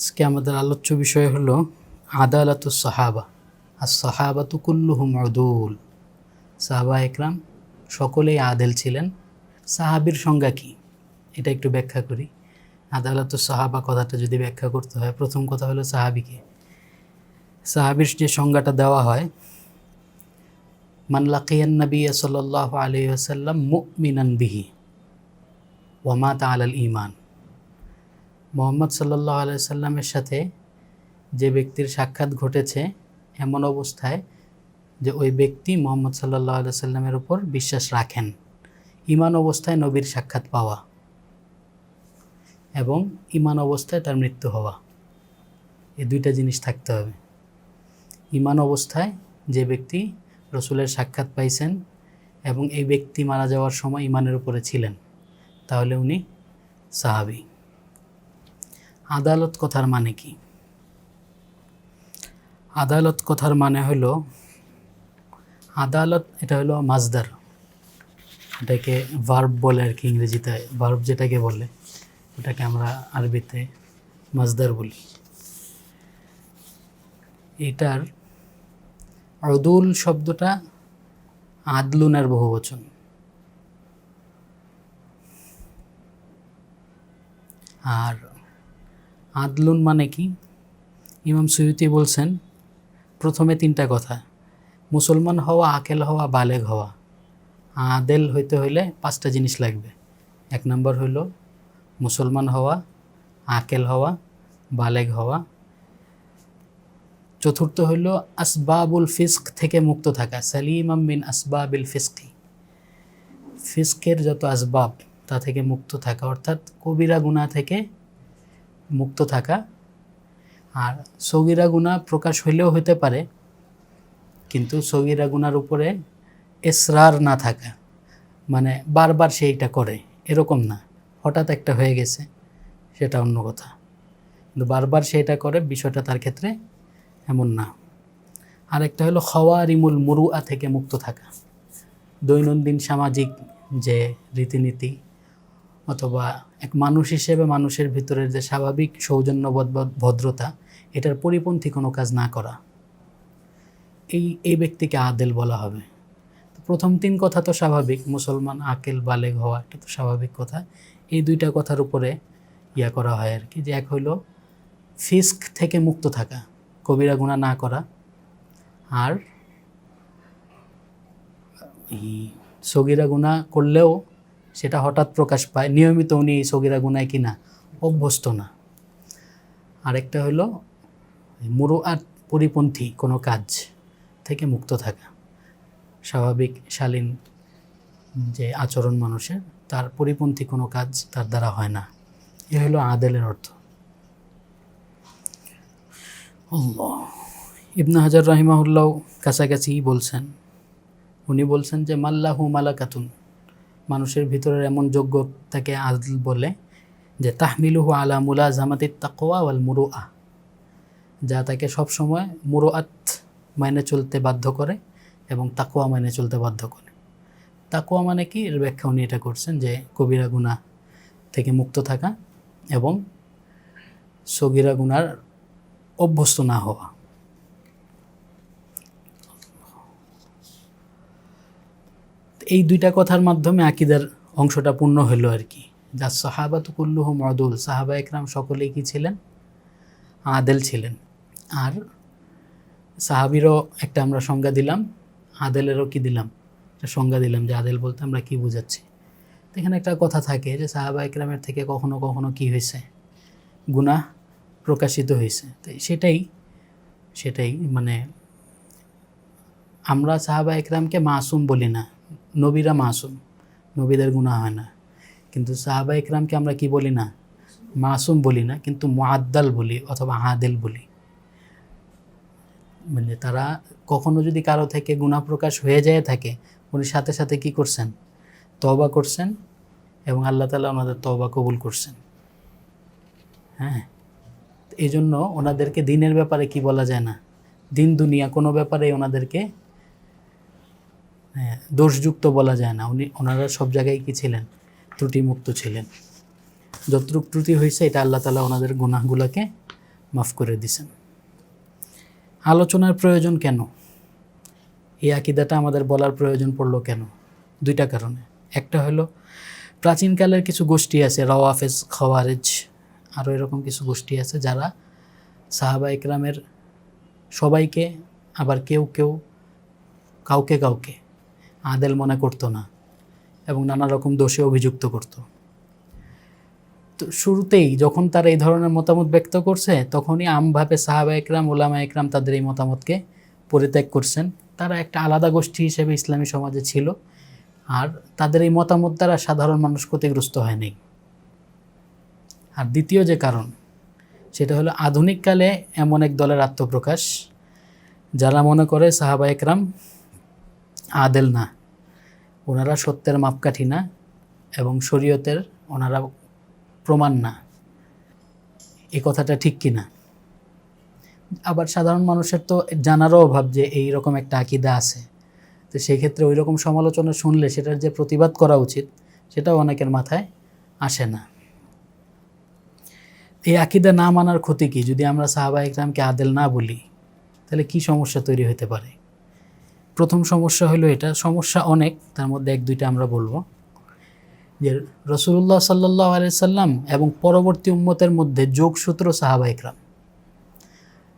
আজকে আমাদের আলোচ্য বিষয় হলো আদালত সাহাবা। আর সাহাবা তো কুল্লুহুম আদুল সাহাবা একরাম, সকলেই আদেল ছিলেন। সাহাবির সংজ্ঞা কি? এটা একটু ব্যাখ্যা করি। আদালত সাহাবা কথাটা যদি ব্যাখ্যা করতে হয়, প্রথম কথা হলো সাহাবিকে সাহাবির যে সংজ্ঞাটা দেওয়া হয়, মান লাকিয়ান নবী সাল্লাহ আলী আসাল্লাম মুমিনান বিহি ওয়ামাত আলাল ইমান মোহাম্মদ সাল্লাহ আলাইসাল্লামের সাথে যে ব্যক্তির সাক্ষাৎ ঘটেছে এমন অবস্থায় যে ওই ব্যক্তি মোহাম্মদ সাল্লাহ আলাইসাল্লামের উপর বিশ্বাস রাখেন। ইমান অবস্থায় নবীর সাক্ষাৎ পাওয়া এবং ইমান অবস্থায় তার মৃত্যু হওয়া, এই দুইটা জিনিস থাকতে হবে। ইমান অবস্থায় যে ব্যক্তি রসুলের সাক্ষাৎ পাইছেন এবং এই ব্যক্তি মারা যাওয়ার সময় ইমানের উপরে ছিলেন, তাহলে উনি সাহাবি। আদালত কথার মানে কি? আদালত কথার মানে হলো, আদালত এটা হলো মাজদার এটাকে ভার্ব বলে আর কি ইংরেজিতে ভার্ব যেটাকে বলে, ওটাকে আমরা আরবিতে মাজদার বলি। এটার অদুল শব্দটা আদলুনের বহুবচন। আর আদলুন মানে কি? ইমাম সৈয়দি বলছেন, প্রথমে তিনটা কথা, মুসলমান হওয়া, আকেল হওয়া, বালেগ হওয়া। আদেল হইতে হইলে পাঁচটা জিনিস লাগবে। এক নম্বর হইল মুসলমান হওয়া, আকেল হওয়া, বালেগ হওয়া। চতুর্থ হইল আসবাবুল ফিস্ক থেকে মুক্ত থাকা, সালিমাম বিন আসবাবিল ফিস্কি। ফিস্কের যত আসবাব, তা থেকে মুক্ত থাকা, অর্থাৎ কবিরা গুণা থেকে মুক্ত থাকা। আর সগিরা গুণা প্রকাশ হইলেও হতে পারে, কিন্তু সগিরা গুনার উপরে এসরার না থাকা। মানে বারবার সে এটা করে, এরকম না। হঠাৎ একটা হয়ে গেছে, সেটা অন্য কথা। কিন্তু বারবার সে এটা করে, বিষয়টা তার ক্ষেত্রে এমন না। আরেকটা হলো খওয়ারিমুল মুরুয়া থেকে মুক্ত থাকা। দৈনন্দিন সামাজিক যে রীতিনীতি অথবা এক মানুষ হিসেবে মানুষের ভিতরের যে স্বাভাবিক সৌজন্যবোধ বা ভদ্রতা, এটার পরিপন্থী কোনো কাজ না করা। এই এই ব্যক্তিকে আদেল বলা হবে। তো প্রথম তিন কথা তো স্বাভাবিক, মুসলমান, আকেল, বালেগ হওয়া এটা তো স্বাভাবিক কথা। এই দুইটা কথার উপরে ইয়া করা হয় আর কি, যে এক হইল ফিস্ক থেকে মুক্ত থাকা, কবিরা গুণা না করা। আর সগিরা গুণা করলেও সেটা হঠাৎ প্রকাশ পায়, নিয়মিত উনি এই সগিরা গুনায় কিনা অভ্যস্ত না। আরেকটা হলো মুরু আর পরিপন্থী কোনো কাজ থেকে মুক্ত থাকা। স্বাভাবিক, শালীন যে আচরণ মানুষের, তার পরিপন্থী কোনো কাজ তার দ্বারা হয় না। এ হলো আদেলের অর্থ। ইবনা হাজার রাহিমাহুল্লাহ কাছাকাছি বলছেন, উনি বলছেন যে, মাল্লাহু মালাকাতুন। মানুষের ভিতরের এমন যোগ্য তাকে আদল বলে যে, তাহমিলুহু আলা মুলা জামাতির তাকোয়া ওয়াল মুরুআ যা তাকে সবসময় মুরুআত মাইনে চলতে বাধ্য করে এবং তাকোয়া মাইনে চলতে বাধ্য করে। তাকোয়া মানে কি? এর ব্যাখ্যা উনি এটা করছেন যে, কবিরা গুণা থেকে মুক্ত থাকা এবং সগিরা গুনার অভ্যস্ত না হওয়া। এই দুইটা কথার মাধ্যমে আকিদার অংশটা পূর্ণ হলো আর কি। যা সাহাবা তো কুল্লুহ মদুল সাহাবা একরাম সকলেই কি ছিলেন? আদেল ছিলেন। আর সাহাবিরও একটা আমরা সংজ্ঞা দিলাম, আদেলেরও কি দিলাম? একটা সংজ্ঞা দিলাম যে আদেল বলতে আমরা কি বুঝাচ্ছি। এখানে একটা কথা থাকে যে সাহাবা একরামের থেকে কখনো কখনো কি হয়েছে? গুনাহ প্রকাশিত হয়েছে। তো সেটাই সেটাই মানে আমরা সাহাবা একরামকে মাসুম বলি না। নবীরা মাসুম, নবীদের গুণা হয় না। কিন্তু সাহাবা ইকরামকে আমরা কি বলি না? মাসুম বলি না, কিন্তু মুআদ্দাল বলি অথবা আদেল বলি। মানে তারা কখনো যদি কারও থেকে গুণা প্রকাশ হয়ে যায় থাকে, উনি সাথে সাথে কি করছেন? তওবা করছেন এবং আল্লাহ তালা ওনাদের তওবা কবুল করছেন। হ্যাঁ? এই জন্য ওনাদেরকে দিনের ব্যাপারে কি বলা যায় না? দিন দুনিয়া কোনো ব্যাপারে ওনাদেরকে দোষযুক্ত বলা যায় না। উনি, ওনারা সব জায়গায় কি ছিলেন? ত্রুটিমুক্ত ছিলেন। যতটুক ত্রুটি হয়েছে, এটা আল্লাহ তালা ওনাদের গুনাহগুলোকে মাফ করে দিছেন আলোচনার প্রয়োজন কেন? এই আকিদাটা আমাদের বলার প্রয়োজন পড়ল কেন? দুইটা কারণে। একটা হলো, প্রাচীনকালের কিছু গোষ্ঠী আছে, রওয়াফেজ, খওয়ারেজ আরও এরকম কিছু গোষ্ঠী আছে যারা সাহাবা ইকরামের সবাইকে আবার কেউ কেউ কাউকে কাউকে আদেল মনে করতো না এবং নানা রকম দোষে অভিযুক্ত করত। তো শুরুতেই যখন তারা এই ধরনের মতামত ব্যক্ত করছে, তখনই আমভাবে সাহাবা একরাম ওলামা একরাম তাদের এই মতামতকে পরিত্যাগ করছেন। তারা একটা আলাদা গোষ্ঠী হিসেবে ইসলামী সমাজে ছিল আর তাদের এই মতামত দ্বারা সাধারণ মানুষ ক্ষতিগ্রস্ত হয়নি। আর দ্বিতীয় যে কারণ, সেটা হলো আধুনিককালে এমন এক দলের আত্মপ্রকাশ, যারা মনে করে সাহাবা একরাম আদেল না। ওনারা সত্যের মাপকাঠি না এবং শরীয়তের ওনারা প্রমাণ না। এ কথাটা ঠিক কি না? আবার সাধারণ মানুষের তো জানারও অভাব যে এই রকম একটা আকিদা আছে। তো সেই ক্ষেত্রে ওই রকম সমালোচনা শুনলে সেটার যে প্রতিবাদ করা উচিত, সেটাও অনেকের মাথায় আসে না। এই আকিদা না মানার ক্ষতি কি? যদি আমরা সাহাবা ইকরামকে আদেল না বলি, তাহলে কি সমস্যা তৈরি হতে পারে? প্রথম সমস্যা হলো এটা। সমস্যা অনেক, তার মধ্যে এক দুইটা আমরা বলব। যে রসুল্লাহ সাল্লাহ আলাইসাল্লাম এবং পরবর্তী উম্মতের মধ্যে যোগসূত্র সাহাবা ইকরাম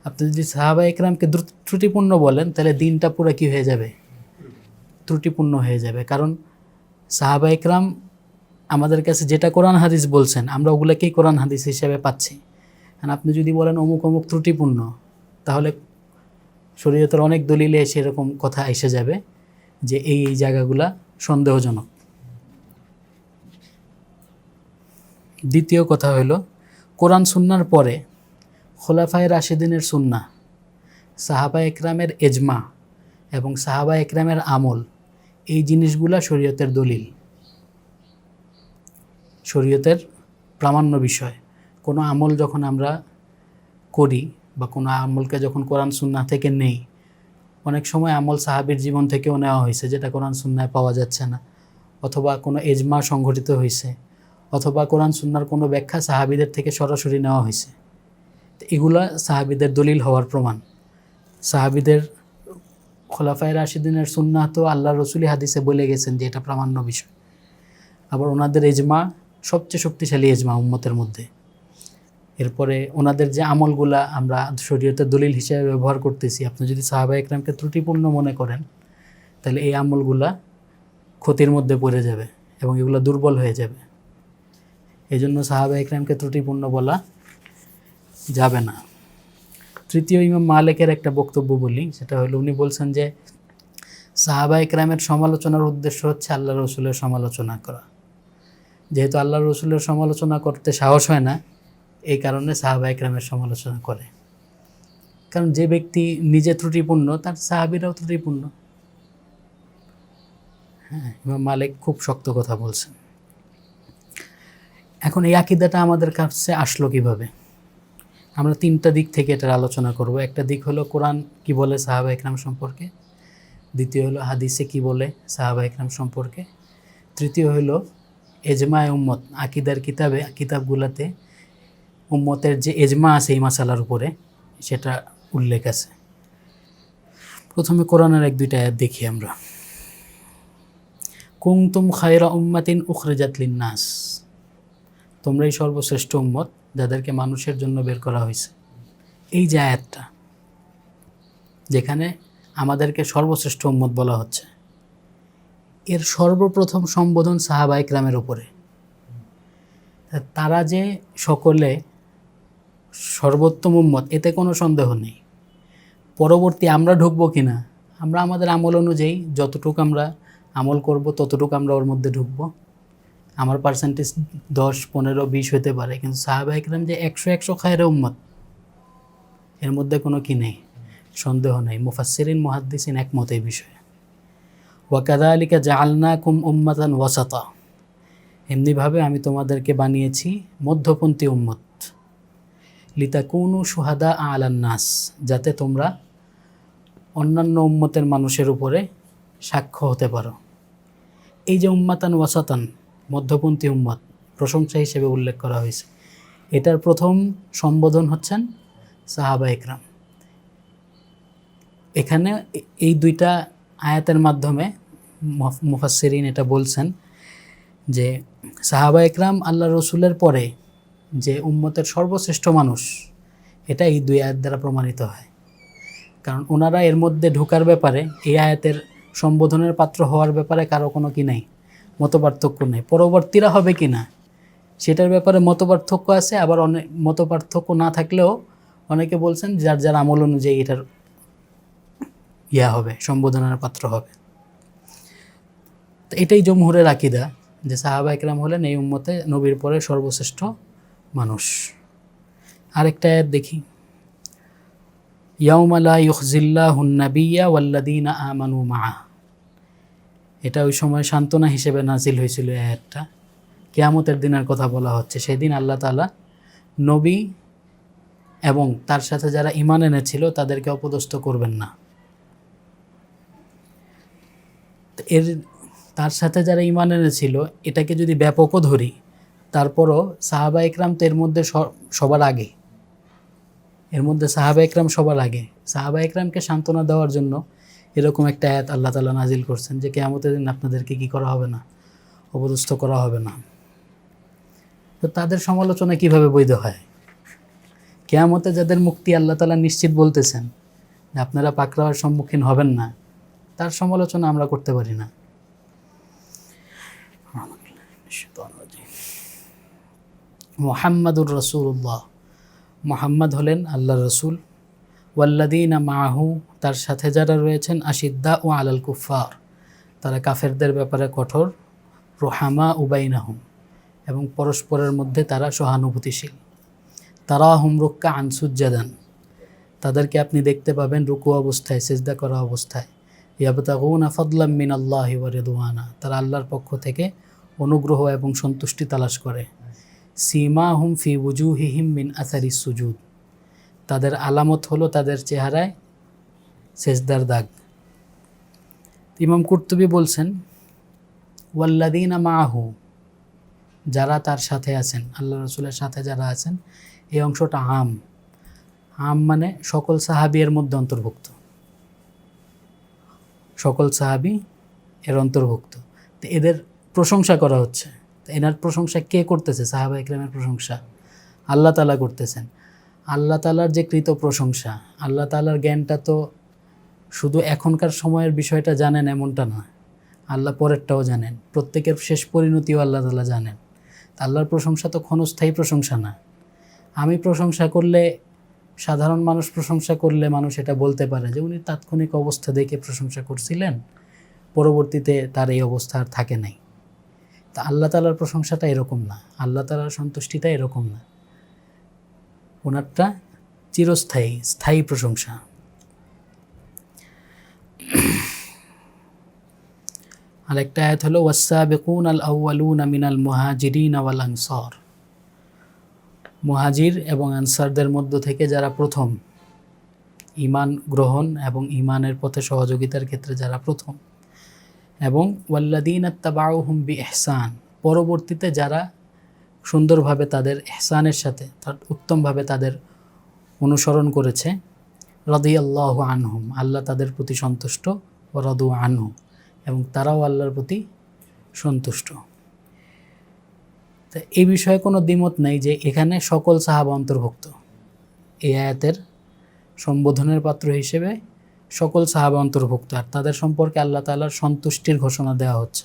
আপনি যদি সাহাবা ইকরামকে ত্রুটিপূর্ণ বলেন, তাহলে দিনটা পুরো কি হয়ে যাবে? ত্রুটিপূর্ণ হয়ে যাবে। কারণ সাহাবা ইকরাম আমাদের কাছে যেটা কোরআন হাদিস বলছেন, আমরা ওগুলোকেই কোরআন হাদিস হিসেবে পাচ্ছি। আর আপনি যদি বলেন অমুক অমুক ত্রুটিপূর্ণ, তাহলে শরীয়তের অনেক দলিলে সেরকম কথা এসে যাবে যে এই এই জায়গাগুলা সন্দেহজনক। দ্বিতীয় কথা হলো কোরআন সুন্নার পরে খোলাফায় রাশেদিনের সুন্না, সাহাবা একরামের এজমা এবং সাহাবা একরামের আমল, এই জিনিসগুলা শরীয়তের দলিল। শরীয়তের প্রামাণ্য বিষয়। কোনো আমল যখন আমরা করি বা কোনো আমলকে যখন কোরআন সুন্না থেকে নেই, অনেক সময় আমল সাহাবির জীবন থেকেও নেওয়া হয়েছে যেটা কোরআন সুন্নায় পাওয়া যাচ্ছে না। অথবা কোনো এজমা সংঘটিত হয়েছে, অথবা কোরআন সুন্নার কোনো ব্যাখ্যা সাহাবিদের থেকে সরাসরি নেওয়া হয়েছে। এগুলা সাহাবিদের দলিল হওয়ার প্রমাণ। সাহাবিদের খোলাফায় রাশিদিনের সুন্না তো আল্লাহ রসুলি হাদিসে বলে গেছেন যে এটা প্রামাণ্য বিষয়। আবার ওনাদের এজমা সবচেয়ে শক্তিশালী এজমা উম্মতের মধ্যে। এরপরে ওনাদের যে আমলগুলা আমরা শরীয়তের দলিল হিসেবে ব্যবহার করতেছি, আপনি যদি সাহাবা একরামকে ত্রুটিপূর্ণ মনে করেন, তাহলে এই আমলগুলা ক্ষতির মধ্যে পড়ে যাবে এবং এগুলো দুর্বল হয়ে যাবে। এই জন্য সাহাবা একরামকে ত্রুটিপূর্ণ বলা যাবে না। তৃতীয় ইমাম মালিকের একটা বক্তব্য বলি, সেটা হলো উনি বলছেন যে, সাহাবা একরামের সমালোচনার উদ্দেশ্য হচ্ছে আল্লাহ রসুলের সমালোচনা করা। যেহেতু আল্লাহ রসুলের সমালোচনা করতে সাহস হয় না এই কারণে সাহাবা একরামের সমালোচনা করে। কারণ যে ব্যক্তি নিজে ত্রুটিপূর্ণ, তার সাহাবিরাও ত্রুটিপূর্ণ। হ্যাঁ ইমাম মালিক খুব শক্ত কথা বলছেন। এখন এই আকিদাটা আমাদের কাছে আসলো কীভাবে? আমরা তিনটা দিক থেকে এটার আলোচনা করব। একটা দিক হলো কোরআন কি বলে সাহাবা একরাম সম্পর্কে, দ্বিতীয় হলো হাদিসে কি বলে সাহাবা একরাম সম্পর্কে, তৃতীয় হলো এজমায় উম্মত, আকিদার কিতাবে, কিতাবগুলোতে উম্মতের যে এজমা আছে এই মাসালার উপরে, সেটা উল্লেখ আছে। প্রথমে কোরআনের এক দুইটা আয়াত দেখি আমরা। কুংতুম খায়রা উম্মাতিন উখরেজাত নাস তোমরাই সর্বশ্রেষ্ঠ উম্মত যাদেরকে মানুষের জন্য বের করা হয়েছে। এই যে আয়াতটা, যেখানে আমাদেরকে সর্বশ্রেষ্ঠ উম্মত বলা হচ্ছে, এর সর্বপ্রথম সম্বোধন সাহাবা ইকরামের উপরে তারা যে সকলে সর্বোত্তম উম্মত এতে কোনো সন্দেহ নেই। পরবর্তী আমরা ঢুকবো কি না আমরা আমাদের আমল অনুযায়ী যতটুকু আমরা আমল করব, ততটুকু আমরা ওর মধ্যে ঢুকবো। আমার পার্সেন্টেজ দশ, পনেরো, বিশ হতে পারে, কিন্তু সাহাবা ইকরাম যে একশো একশো খায়ের উম্মত, এর মধ্যে কোনো কি নেই, সন্দেহ নেই। মুফাসসিরিন, মুহাদ্দিসিন একমত এই বিষয়ে। ওয়াকাদা আলিকা জালনা কুম উম্মাতান ওয়াসাতা, এমনিভাবে আমি তোমাদেরকে বানিয়েছি মধ্যপন্থী উম্মত। লিতাকুনু সুহাদা আলান নাস, যাতে তোমরা অন্যান্য উম্মতের মানুষের উপরে সাক্ষ্য হতে পারো। এই যে উম্মাতান ওয়াসাতান, মধ্যপন্থী উম্মত, প্রশংসা হিসেবে উল্লেখ করা হয়েছে। এটার প্রথম সম্বোধন হচ্ছেন সাহাবা একরাম। এখানে এই দুইটা আয়াতের মাধ্যমে মুফ- মুফাসসিরিন এটা বলছেন যে সাহাবা একরাম আল্লাহ রসুলের পরে যে উম্মতের সর্বশ্রেষ্ঠ মানুষ, এটা এই দুই আয়াত দ্বারা প্রমাণিত হয়। কারণ ওনারা এর মধ্যে ঢোকার ব্যাপারে, এই আয়াতের সম্বোধনের পাত্র হওয়ার ব্যাপারে কারও কোনো কি নেই, মতপার্থক্য নেই। পরবর্তীরা হবে কি না, সেটার ব্যাপারে মতপার্থক্য আছে, আবার অনেক মতপার্থক্য না থাকলেও অনেকে বলছেন যার যার আমল অনুযায়ী এটার ইয়া হবে, সম্বোধনের পাত্র হবে। তো এটাই জমহুরের আকিদা, যে সাহাবা একরাম হলেন এই উম্মতে নবীর পরে সর্বশ্রেষ্ঠ মানুষ। আরেকটা আয়াত দেখি। ইয়াউমালা ইউখজিল্লা হুন্নাবিয়া ওয়াল্লাদিনা আমানু মা এটা ওই সময় সান্ত্বনা হিসেবে নাজিল হয়েছিল আয়াতটা। কেয়ামতের দিনের কথা বলা হচ্ছে। সেদিন আল্লাহ তাআলা নবী এবং তার সাথে যারা ইমান এনেছিল তাদেরকে অপদস্থ করবেন না। এর তার সাথে যারা ইমান এনেছিল, এটাকে যদি ব্যাপকও ধরি তারপরও সাহাবা একরাম তো এর মধ্যে সবার আগে। এর মধ্যে সাহাবা একরাম সবার আগে। সাহাবা একরামকে সান্ত্বনা দেওয়ার জন্য এরকম একটা আয়াত আল্লাহ তালা নাজিল করছেন যে কেয়ামতের দিন আপনাদেরকে কী করা হবে না? অপদস্থ করা হবে না। তো তাদের সমালোচনা কীভাবে বৈধ হয়? কেয়ামতে যাদের মুক্তি আল্লাহ তালা নিশ্চিত বলতেছেন যে আপনারা পাকড়াওয়ার সম্মুখীন হবেন না, তার সমালোচনা আমরা করতে পারি না। মোহাম্মদুর রসুল্লাহ মোহাম্মদ হলেন আল্লাহ রসুল। ওয়াল্লাদিনা মাহু তার সাথে যারা রয়েছেন আশিদ্দা ও আলাল কুফার তারা কাফেরদের ব্যাপারে কঠোর। রোহামা উবাইনাহুম এবং পরস্পরের মধ্যে তারা সহানুভূতিশীল। তারা হুমরুক্কা আনসুজ্জাদান তাদেরকে আপনি দেখতে পাবেন রুকু অবস্থায়, সেজদা করা অবস্থায়। ইয়াবতাগুনা ফদলাম মিন আল্লাহ রেদুয়ানা তারা আল্লাহর পক্ষ থেকে অনুগ্রহ এবং সন্তুষ্টি তালাশ করে। সীমা হুম ফি বুজুহিহিম মিন আসারি সুজুদ। তাদের আলামত হলো তাদের চেহারায় সেজদার দাগ। ইমাম কুর্তুবি বলছেন ওয়াল্লাদিনা মাহু যারা তার সাথে আছেন, আল্লাহ রসুলের সাথে যারা আছেন, এই অংশটা আম আম মানে সকল সাহাবি এর মধ্যে অন্তর্ভুক্ত। সকল সাহাবি এর অন্তর্ভুক্ত। তো এদের প্রশংসা করা হচ্ছে। এনার প্রশংসা কে করতেছে? সাহাবা ইকরামের প্রশংসা। আল্লাহ তালা করতেছেন। আল্লাহ তালার যে কৃত প্রশংসা, আল্লাহ তালার জ্ঞানটা তো শুধু এখনকার সময়ের বিষয়টা জানেন এমনটা না আল্লাহ পরেরটাও জানেন। প্রত্যেকের শেষ পরিণতিও আল্লাহ তালা জানেন। আল্লাহর প্রশংসা তো ক্ষণস্থায়ী প্রশংসা না। আমি প্রশংসা করলে, সাধারণ মানুষ প্রশংসা করলে মানুষ এটা বলতে পারে যে, উনি তাৎক্ষণিক অবস্থা দেখে প্রশংসা করছিলেন, পরবর্তীতে তার এই অবস্থা আর থাকে নাই। তা আল্লাহ তালার প্রশংসাটা এরকম না। আল্লাহ তালার সন্তুষ্টিটা এরকম না। ওনারটা চিরস্থায়ী, স্থায়ী প্রশংসা। আরেকটা আয়াত হলো ওয়াসাবিকুন আল আউয়ালুন মিনাল মুহাজিরিন ওয়াল আনসার। মুহাজির এবং আনসারদের মধ্য থেকে যারা প্রথম ইমান গ্রহণ এবং ইমানের পথে সহযোগিতার ক্ষেত্রে যারা প্রথম এবং ওয়াল্লাদিন আত্তাবাউহুম বি এহসান পরবর্তীতে যারা সুন্দরভাবে তাদের এহসানের সাথে উত্তমভাবে তাদের অনুসরণ করেছে রদি আল্লাহ আনহুম, আল্লাহ তাদের প্রতি সন্তুষ্ট ও রদু আনহু, এবং তারাও আল্লাহর প্রতি সন্তুষ্ট। তো এই বিষয়ে কোনো দ্বিমত নেই যে এখানে সকল সাহাবা অন্তর্ভুক্ত। এই আয়াতের সম্বোধনের পাত্র হিসেবে সকল সাহাবা অন্তর্ভুক্ত, আর তাদের সম্পর্কে আল্লাহ তাআলার সন্তুষ্টির ঘোষণা দেওয়া হচ্ছে।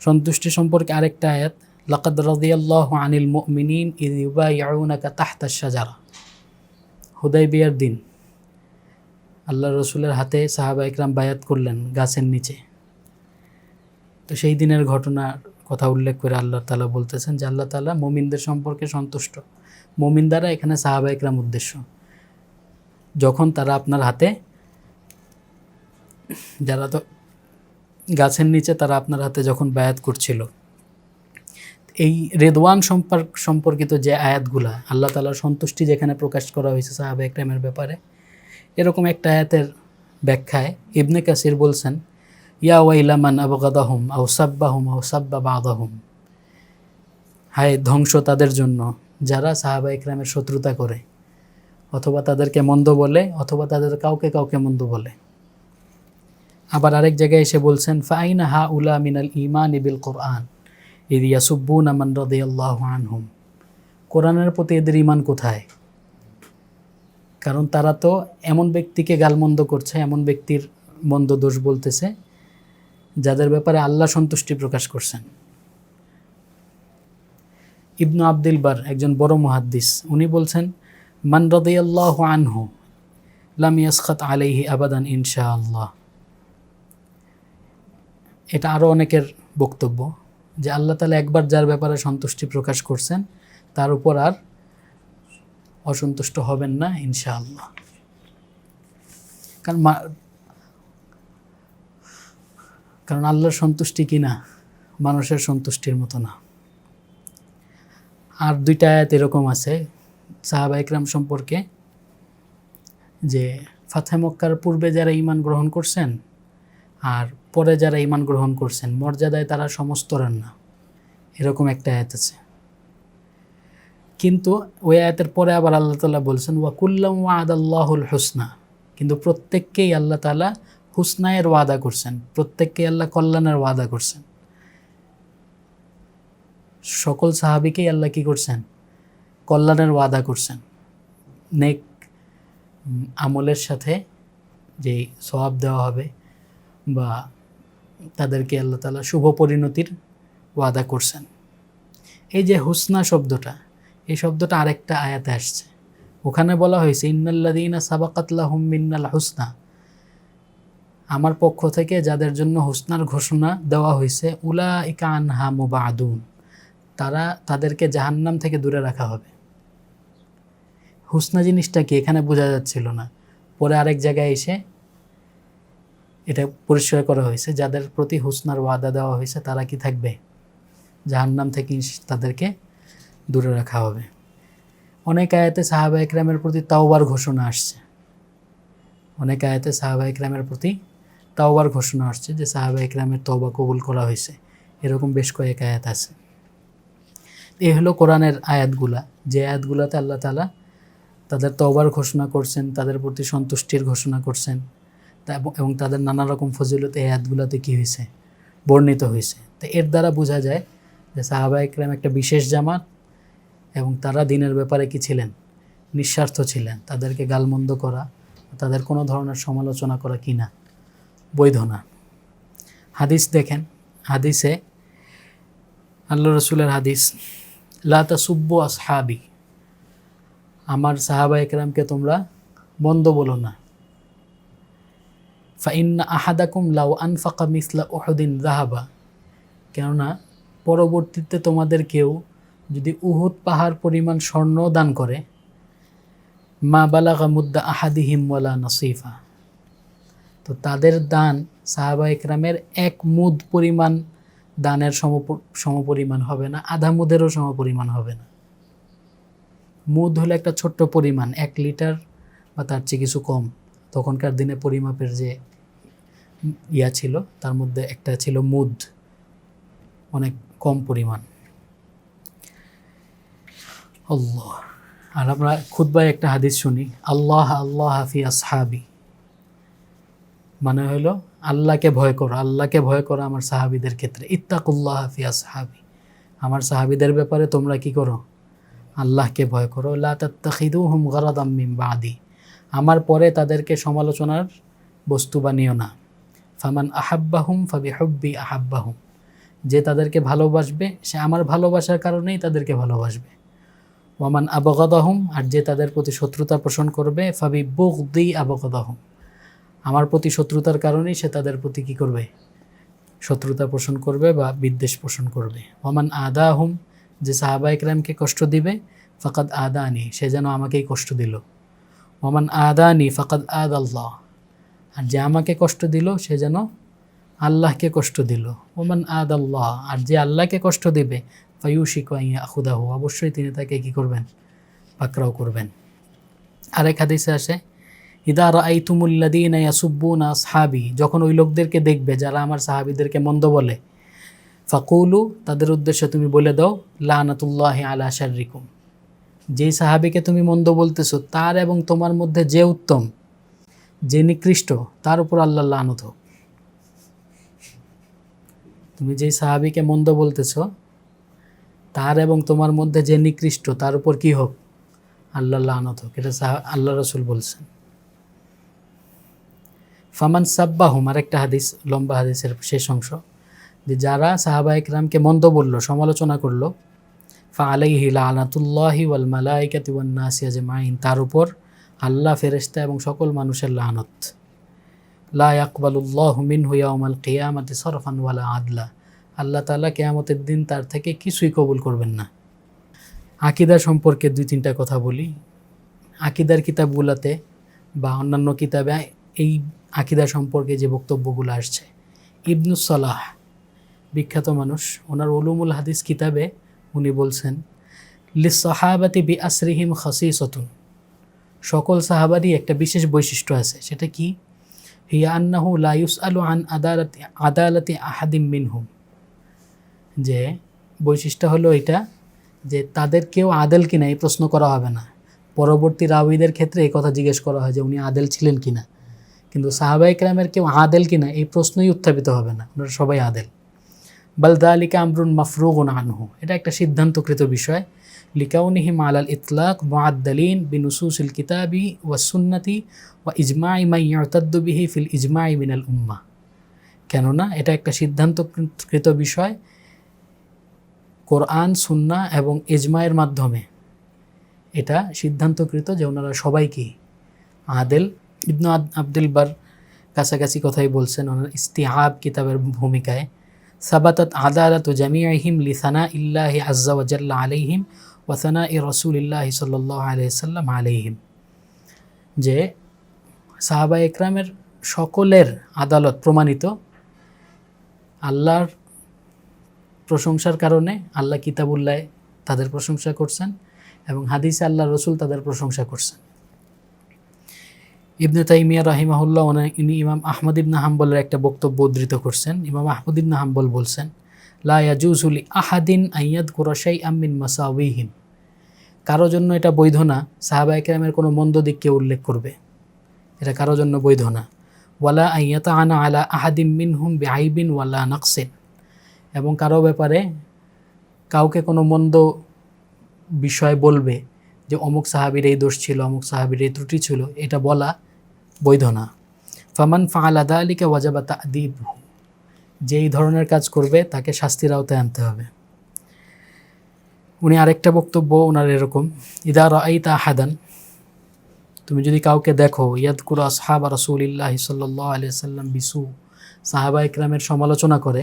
সন্তুষ্টি সম্পর্কে আরেকটা আয়াত, লাকাদ রাদিয়াল্লাহু আনিল মুমিনিন ইদ ইউবাইউনাকা তাহতা শাজারা। হুদাই বিয়ার দিন। আল্লাহ রসুলের হাতে সাহাবা ইকরাম বায়াত করলেন গাছের নিচে। তো সেই দিনের ঘটনার কথা উল্লেখ করে আল্লাহ তালা বলতেছেন যে, আল্লাহ তালা মোমিনদের সম্পর্কে সন্তুষ্ট। মোমিন দ্বারা এখানে সাহাবা ইকরাম উদ্দেশ্য। যখন তারা আপনার হাতে যারা তো গাছের নিচে তারা আপনার হাতে যখন বায়াত করছিল, এই রেদওয়ান সম্পর্ক সম্পর্কিত যে আয়াতগুলা, আল্লাহ তালার সন্তুষ্টি যেখানে প্রকাশ করা হয়েছে সাহাবা একরামের ব্যাপারে, এরকম একটা আয়াতের ব্যাখ্যায় ইবনে কাসির বলছেন, ইয়া ওয়াইলামান আবগাদাহুম আউ সাব্বাহুম আউ সাব্বা বাদাহুম। হায় ধ্বংস তাদের জন্য, যারা সাহাবা ইকরামের শত্রুতা করে, অথবা তাদেরকে মন্দ বলে, অথবা তাদের কাউকে কাউকে মন্দ বলে। আবার আরেক জায়গায় এসে বলছেন, ফাইনা হা উলা মিনাল ইমান ইবিল কোরআন, ইদ ইয়াসুব্বুন আমান রাদিয়াল্লাহু আনহুম। কোরআনের প্রতি এদের ইমান কোথায়? কারণ তারা তো এমন ব্যক্তিকে গালমন্দ করছে, এমন ব্যক্তির মন্দ দোষ বলতেছে, যাদের ব্যাপারে আল্লাহ সন্তুষ্টি প্রকাশ করছেন। ইবনু আব্দুল বার, একজন বড় মুহাদ্দিস, উনি বলছেন, মান রাদিয়াল্লাহু আনহু, লাম ইয়াসখাত আলাইহি আবাদান ইনশাআল্লাহ। এটা আরও অনেকের বক্তব্য যে আল্লাহ তালা একবার যার ব্যাপারে সন্তুষ্টি প্রকাশ করছেন, তার উপর আর অসন্তুষ্ট হবেন না, ইনশাআল্লাহ। কারণ কারণ আল্লাহর সন্তুষ্টি কি না? মানুষের সন্তুষ্টির মতো না। আর দুইটা আয়াত এরকম আছে সাহাবা ইকরাম সম্পর্কে, যে ফাতে মক্কার পূর্বে যারা ইমান গ্রহণ করছেন আর পরে যারা ইমান গ্রহণ করছেন, মর্যাদায় তারা সমস্তরের না এরকম একটা আয়াত আছে। কিন্তু ওই আয়াতের পরে আবার আল্লাহ তালা বলছেন, ওয়াকুল্লাম ওয়াদ আল্লাহুল হুসনা। কিন্তু প্রত্যেককেই আল্লাহ তালা হুসনায়ের ওয়াদা করছেন। প্রত্যেককেই আল্লাহ কল্যাণের ওয়াদা করছেন। সকল সাহাবিকেই আল্লাহ কি করছেন? কল্যাণের ওয়াদা করছেন। নেক আমলের সাথে যে সওয়াব দেওয়া হবে বা তাদেরকে আল্লাহ তালা শুভ পরিণতির ওয়াদা করছেন। এই যে হুসনা শব্দটা, এই শব্দটা আরেকটা আয়াতে আসছে। ওখানে বলা হয়েছে ইন্নাল্লাদিনা সাবাকাতলাহুম মিন্নাল হুসনা। আমার পক্ষ থেকে যাদের জন্য হুসনার ঘোষণা দেওয়া হয়েছে উলা ইকা আনহা মুবাদুন। তারা তাদেরকে জাহান্নাম থেকে দূরে রাখা হবে। হুসনা জিনিসটা কি এখানে বোঝা যাচ্ছিল না? পরে আরেক জায়গায় এসে এটা পরিষ্কার করা হয়েছে। যাদের প্রতি হুসনার ওয়াদা দেওয়া হয়েছে, তারা কি থাকবে? জাহান্নাম থেকে তাদেরকে দূরে রাখা হবে। অনেক আয়াতে সাহাবা একরামের প্রতি তাওবার ঘোষণা আসছে। অনেক আয়াতে সাহাবা একরামের প্রতি তাওবার ঘোষণা আসছে যে সাহাবা একরামের তওবা কবুল করা হয়েছে। এরকম বেশ কয়েক আয়াত আছে। এই হলো কোরআনের আয়াতগুলা। যে আয়াতগুলাতে আল্লাহ তালা তাদের তওবার ঘোষণা করছেন, তাদের প্রতি সন্তুষ্টির ঘোষণা করছেন এবং- তাদের নানা রকম ফজিলত এই কী হয়েছে? বর্ণিত হয়েছে। তো এর দ্বারা বোঝা যায় যে সাহাবা ইকরাম একটা বিশেষ জামাত এবং তারা দিনের ব্যাপারে কি ছিলেন? নিঃস্বার্থ ছিলেন। তাদেরকে গালমন্দ করা, তাদের কোনো ধরনের সমালোচনা করা কি না? বৈধ না। হাদিস দেখেন, হাদিসে আল্লাহ রসুলের হাদিস লাতা সুব্ব আসহাবি আমার সাহাবা একরামকে তোমরা বন্ধ বলো না। ফাইন্না আহাদাকুম লাউ আনফাকা মিসলা ওহদিন জাহাবা কেননা পরবর্তীতে তোমাদের কেউ যদি উহুদ পাহাড় পরিমাণ স্বর্ণ দান করে, মা বালাগা মুদ্দা আহাদি ওয়ালা নসিফা। তো তাদের দান সাহাবা একরামের এক মুদ পরিমাণ দানের সম সমপরিমাণ হবে না, আধা মুদেরও সমপরিমাণ হবে না। মুদ হলো একটা ছোট্ট পরিমাণ, এক লিটার বা তার চেয়ে কিছু কম। তখনকার দিনে পরিমাপের যে ইয়া ছিল, তার মধ্যে একটা ছিল মুদ, অনেক কম পরিমাণ। আল্লাহ। আর আমরা খুদ্বায় একটা হাদিস শুনি, আল্লাহ আল্লাহ হাফি আসহাবি। মানে হলো, আল্লাহকে ভয় করো, আল্লাহকে ভয় করো আমার সাহাবিদের ক্ষেত্রে। ইত্তাকুল্লাহ হাফি আসহাবি। আমার সাহাবিদের ব্যাপারে তোমরা কি করো? আল্লাহকে ভয় করো। লা তাত্তাখিদু হুম গরাদাম মিন বাদি। আমার পরে তাদেরকে সমালোচনার বস্তু বানিও না। ফামান আহাব্বাহুম ফাবি হব্বি আহাব্বাহুম। যে তাদেরকে ভালোবাসবে, সে আমার ভালোবাসার কারণেই তাদেরকে ভালোবাসবে। ওয়ামান আবগদাহুম, আর যে তাদের প্রতি শত্রুতা পোষণ করবে ফাবি বুগদি আবগদাহুম। আমার প্রতি শত্রুতার কারণেই সে তাদের প্রতি কী করবে? শত্রুতা পোষণ করবে বা বিদ্বেষ পোষণ করবে। ওয়ামান আদা হুম যে সাহাবা ইকরামকে কষ্ট দিবে, ফাকাদ আদা আনি সে যেন আমাকেই কষ্ট দিল। ওমান আদা আনি ফাকাদ আদ আল্লাহ আর যে আমাকে কষ্ট দিল, সে যেন আল্লাহকে কষ্ট দিল। ওমান আদ আল্লাহ আর যে আল্লাহকে কষ্ট দিবে ফাইউশিক আখুদাহু অবশ্যই তিনি তাকে কী করবেন? পাকড়াও করবেন। আরেক হাদিসে আসে, ইদা রাইতুমুল্লাদিন ইয়াসুব্বুনা আসহাবি। যখন ওই লোকদেরকে দেখবে, যারা আমার সাহাবিদেরকে মন্দ বলে, ফাকুলু, তাদের উদ্দেশ্যে তুমি বলে দাও, লানাতুল্লাহ আলা শারিকুম যেই সাহাবিকে তুমি মন্দ বলতেছো, তার এবং তোমার মধ্যে যে উত্তম, যে নিকৃষ্ট, তার উপর আল্লাহ লানত হোক। তুমি যেই সাহাবিকে মন্দ বলতেছো, তার এবং তোমার মধ্যে যে নিকৃষ্ট, তার উপর কি হোক আল্লাহ লানত হোক। এটা সাহা আল্লাহ রসুল বলছেন। ফামান সাব্বাহুম, আরেকটা হাদিস, লম্বা হাদিসের শেষ অংশ। যে যারা সাহাবা ইকরামকে মন্দ বলল, সমালোচনা করল ফা আলাইহি লানাতুল্লাহি ওয়াল মালাইকাতি ওয়ান নাসি আজমাইন, তার উপর আল্লাহ, ফেরেশতা এবং সকল মানুষের লানত। লা ইয়াকবালুল্লাহু মিনহু ইয়াউমাল কিয়ামাতি সরফান ওয়ালা আদলা। আল্লাহ তালা কেয়ামতের দিন তার থেকে কিছুই কবুল করবেন না। আকিদা সম্পর্কে দুই তিনটা কথা বলি। আকিদার কিতাবগুলোতে বা অন্যান্য কিতাবে এই আকিদা সম্পর্কে যে বক্তব্যগুলো আসছে। ইবনুস সালাহ, বিখ্যাত মানুষ, ওনার উলুমুল হাদিস কিতাবে উনি বলছেন লিসাহাবাতি বি আসরিহিম খাসিসতুন। সকল সাহাবারই একটা বিশেষ বৈশিষ্ট্য আছে, সেটা কি? হিয়া আন্নাহু লায়ুস আলু আন আদালতি আদালতি আহাদিম মিনহুম। যে বৈশিষ্ট্য হলো এটা যে তাদের কেউ আদেল কিনা, এই প্রশ্ন করা হবে না। পরবর্তী রাউিদের ক্ষেত্রে এই কথা জিজ্ঞেস করা হয় যে উনি আদেল ছিলেন কিনা। কিন্তু সাহাবা ইকরামের কেউ আদেল কিনা, এই প্রশ্নই উত্থাপিত হবে না। ওনারা সবাই আদেল। বালদা আলিকা আমরুন মাফরুগুন আনহু। এটা একটা সিদ্ধান্তকৃত বিষয়। লিকাউনিহিম আলাল ইতলাক মুআদ্দালিন বিনুসুসিল কিতাবি ওয়া সুন্নতি ওয়া ইজমাই মাই ইয়াতাদ্দু বিহি ফিল ইজমাই মিনাল উম্মা। কেননা এটা একটা সিদ্ধান্তকৃত বিষয় কোরআন, সুন্না এবং ইজমায়ের মাধ্যমে। এটা সিদ্ধান্তকৃত যে ওনারা সবাইকে আদেল ইবনু আব্দুল বার কাছাকাছি কথাই বলছেন, ওনার ইস্তিহাব কিতাবের ভূমিকায়। সাবাতাত আদালত জামিয়াহিম লিসানা ইল্লাহি আজ্জা ওয়াজাল্লা আলাইহিম ওয়াসানা ই রসুল ইল্লাহি সাল্লাহ আলাইসাল্লাম আলাইহিম। যে সাহাবা একরামের সকলের আদালত প্রমাণিত, আল্লাহর প্রশংসার কারণে আল্লাহ কিতাবুল্লাহ তাদের প্রশংসা করছেন এবং হাদিসে আল্লাহ রসুল তাদের প্রশংসা করছেন। ইবনে তাইমিয়া রাহিমাহুল্লাহ ওনা ইনি ইমাম আহমদ ইবনা হাম্বলের একটা বক্তব্য উদ্ধৃত করছেন। ইমাম আহমদ ইবনা হাম্বল বলছেন, লা ইয়াজুজুলি আহাদিন আইয়াদ কুরাশাই আমিন মাসাউইহিম কারও জন্য এটা বৈধ না সাহাবা একরামের কোনো মন্দ দিককে উল্লেখ করবে। এটা কারও জন্য বৈধ না। ওয়ালা আইয়াতা আনা আলা আহাদিম মিন মিনহুম বিআইবিন ওয়ালা নাকসিন। এবং কারও ব্যাপারে কাউকে কোনো মন্দ বিষয় বলবে যে অমুক সাহাবির এই দোষ ছিল, অমুক সাহাবির এই ত্রুটি ছিল, এটা বলা বৈধ না ফামান ফাআলা দালিকা ওয়াজাবা তাদিবহু। যে এই ধরনের কাজ করবে, তাকে শাস্তির আওতায় আনতে হবে। উনি আরেকটা বক্তব্য ওনার এরকম, ইদা রাইতা আহাদান তুমি যদি কাউকে দেখো, ইয়াদকুর আসহাবা রসুলিল্লাহ সাল্লাহ আলিয়া সাল্লাম বিসু, সাহাবা ইকরামের সমালোচনা করে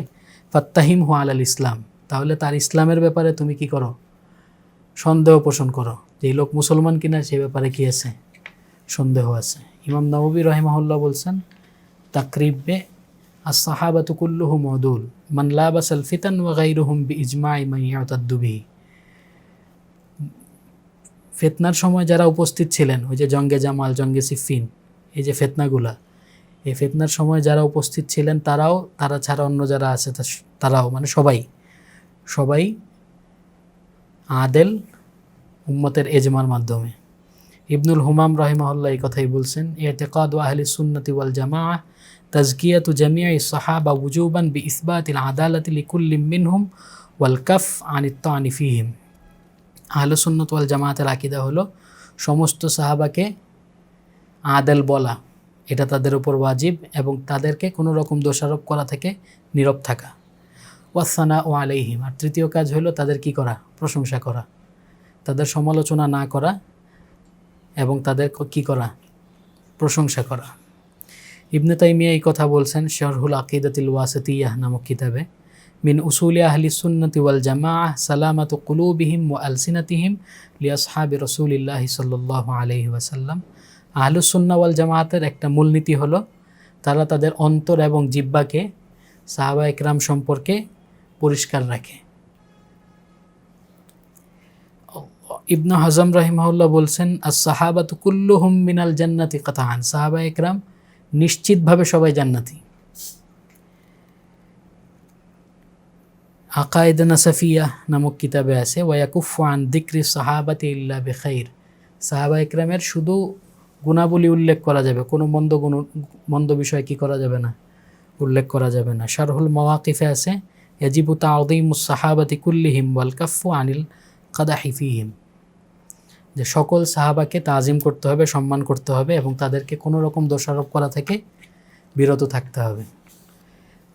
ফাত্তাহিম হু আল ইসলাম তাহলে তার ইসলামের ব্যাপারে তুমি কি করো? সন্দেহ পোষণ করো যে লোক মুসলমান কিনা, সে ব্যাপারে কি আছে? সন্দেহ আছে। ইমাম নবী রহিমাহুল্লাহ বলছেন, তাকরিবে আসাহাবাতু কুল্লুহু মদুল মান লাবাসাল ফিতান ওয়া গাইরুহুম বি ইজমাই ইয়াতাদ্দু বিহি। ফেতনার সময় যারা উপস্থিত ছিলেন, ওই যে জঙ্গে জামাল, জঙ্গে সিফিন, এই যে ফেতনাগুলা, এই ফেতনার সময় যারা উপস্থিত ছিলেন, তারাও, তারা ছাড়া অন্য যারা আছে তারাও মানে সবাই সবাই আদেল উম্মতের এজমার মাধ্যমে। ইবনুল হুমাম রহিমাহুল্লাহ এই কথাই বলছেন এতেকাদ আহলি সুন্নতি ওয়াল জামা তাজকিয়াতু জামিয়া সাহাবা উজুবান বি ইসবাতিল আদালতি লিকুল্লিম মিনহুম ওয়াল কাফ আনিত্ত আনিফিহিম আহলে সুন্নত ওয়াল জামায়াতের আকিদা হলো, সমস্ত সাহাবাকে আদেল বলা, এটা তাদের উপর ওয়াজিব এবং তাদেরকে কোনো রকম দোষারোপ করা থেকে নীরব থাকা। ওয়াসানা ও আলাইহিম। আর তৃতীয় কাজ হলো তাদের কি করা? প্রশংসা করা। তাদের সমালোচনা না করা এবং তাদের ক- করা? প্রশংসা করা। ইবনে তাইমিয়া এই কথা বলছেন শরহুল আকিদাতিল ওয়াসিয়াহ নামক কিতাবে। মিন উসুল আহলি সুন্নতি ওয়াল জামা সালামাতু কুলুবিহিম ওয়া আলসিনাতিহিম লিয়াসহাবি রসুলিল্লাহি সাল্লাল্লাহু আলাইহি ওয়াসাল্লাম। আহলুসুন্না ওয়াল জামায়াতের একটা মূলনীতি হলো, তারা তাদের অন্তর এবং জিব্বাকে সাহাবা একরাম সম্পর্কে পরিষ্কার রাখে। ইবনু হজম রাহিমাহুল্লাহ বলছেন আর সাহাবাত কুল্লুহুম মিনাল জান্নাতি কাতাহান। সাহাবা একরাম নিশ্চিতভাবে সবাই জান্নাতি। আকায়েদ নাসাফিয়া নামক কিতাবে আছে, ওয়াকুফু আন দিক্রি সাহাবাতি ইল্লা বেখাইর। সাহাবা ইকরামের শুধু গুণাবলী উল্লেখ করা যাবে, কোনো মন্দ গুণ, মন্দ বিষয় কি করা যাবে না, উল্লেখ করা যাবে না। শারহুল মাওয়াকিফে আছে, ইয়াজিবু তাউদিমুস সাহাবাতি কুল্লিহিম ওয়াল কাফু আনিল কাদাহি ফিহিম। যে সকল সাহাবাকে তাজিম করতে হবে, সম্মান করতে হবে এবং তাদেরকে কোনো রকম দোষারোপ করা থেকে বিরত থাকতে হবে।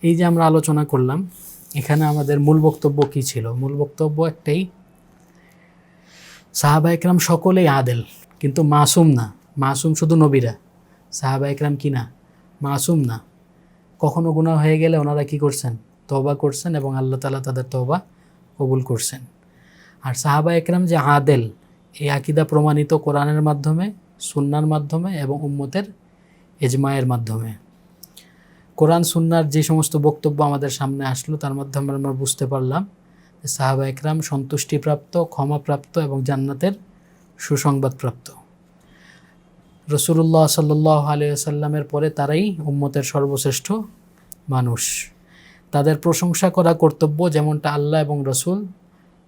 এই যে আমরা আলোচনা করলাম, এখানে আমাদের মূল বক্তব্য কী ছিল? মূল বক্তব্য একটাই, সাহাবা একরাম সকলেই আদেল, কিন্তু মাসুম না। মাসুম শুধু নবীরা। সাহাবা একরাম কি না? মাসুম না। কখনো গুণা হয়ে গেলে ওনারা কি করছেন? তওবা করছেন এবং আল্লাহ তালা তাদের তওবা কবুল করছেন। আর সাহাবা একরাম যে আদেল এই আকিদা প্রমাণিত কোরআনের মাধ্যমে, সুন্নার মাধ্যমে এবং উম্মতের এজমায়ের মাধ্যমে। কোরআন, সুন্নার যে সমস্ত বক্তব্য আমাদের সামনে আসলো, তার মাধ্যমে আমরা বুঝতে পারলাম সাহাবা একরাম সন্তুষ্টিপ্রাপ্ত, ক্ষমাপ্রাপ্ত এবং জান্নাতের সুসংবাদপ্রাপ্ত। রসুল্লাহ সাল্লাহ আলিয়াল্লামের পরে তারাই উম্মতের সর্বশ্রেষ্ঠ মানুষ। তাদের প্রশংসা করা কর্তব্য যেমনটা আল্লাহ এবং রসুল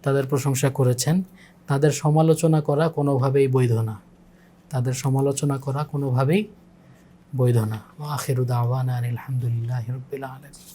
তাদের প্রশংসা করেছেন। তাদের সমালোচনা করা কোনোভাবেই বৈধ না। তাদের সমালোচনা করা কোনোভাবেই বৈধ না। আখিরুদ আওয়ান আলহামদুলিল্লাহ রবিল আলম